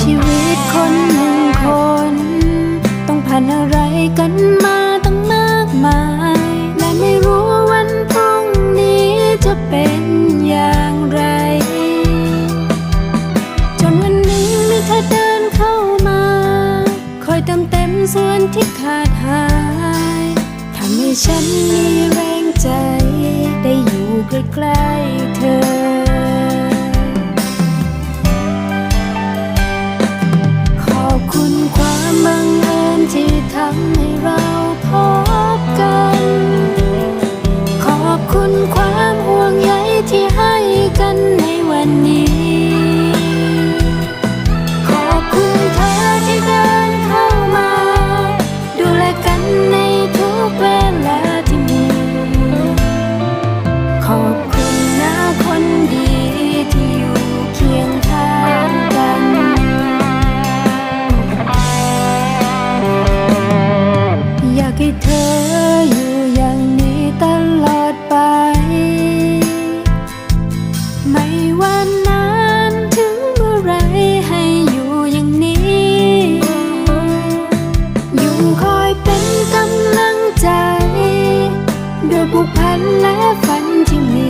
ชีวิตคนหนึ่งคน ต้องผ่านอะไรกันมาตั้งมากมาย และไม่รู้วันพรุ่งนี้จะเป็นอย่างไร จนวันหนึ่งมีเธอเดินเข้ามา คอยเติมเต็มส่วนที่ขาดหายทำให้ฉันมีแรงใจ ได้อยู่ใกล้ๆ ผูกพันและฝันที่มี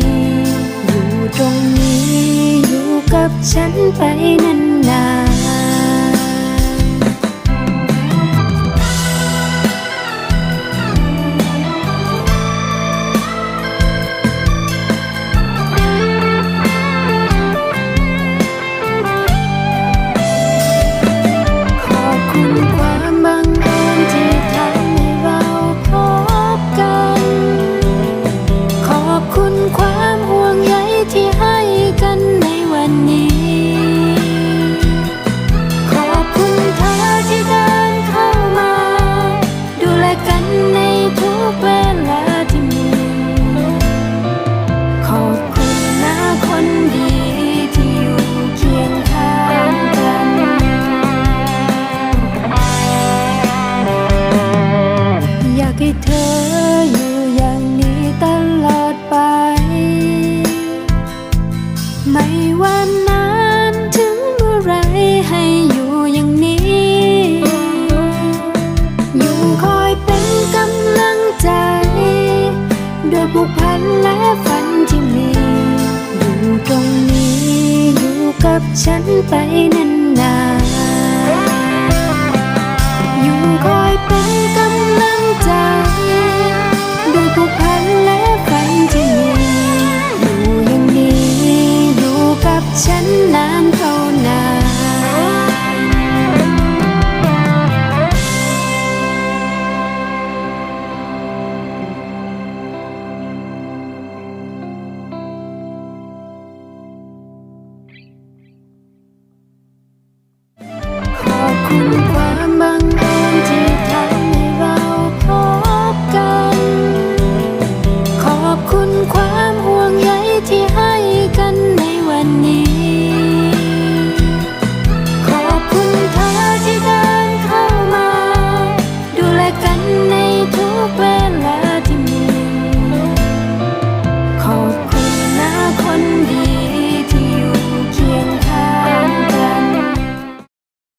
อยู่ตรงนี้อยู่กับฉันไปนาน ให้อยู่อย่างนี้ อยู่คอยเป็นกำลังใจด้วยผูกพันและฝันที่มี อยู่ตรงนี้ อยู่กับฉันไปนานๆอยู่คอยเป็นกำลังใจด้วยผูกพันและฝันที่มี อยู่อย่างนี้ อยู่กับฉันนาน 光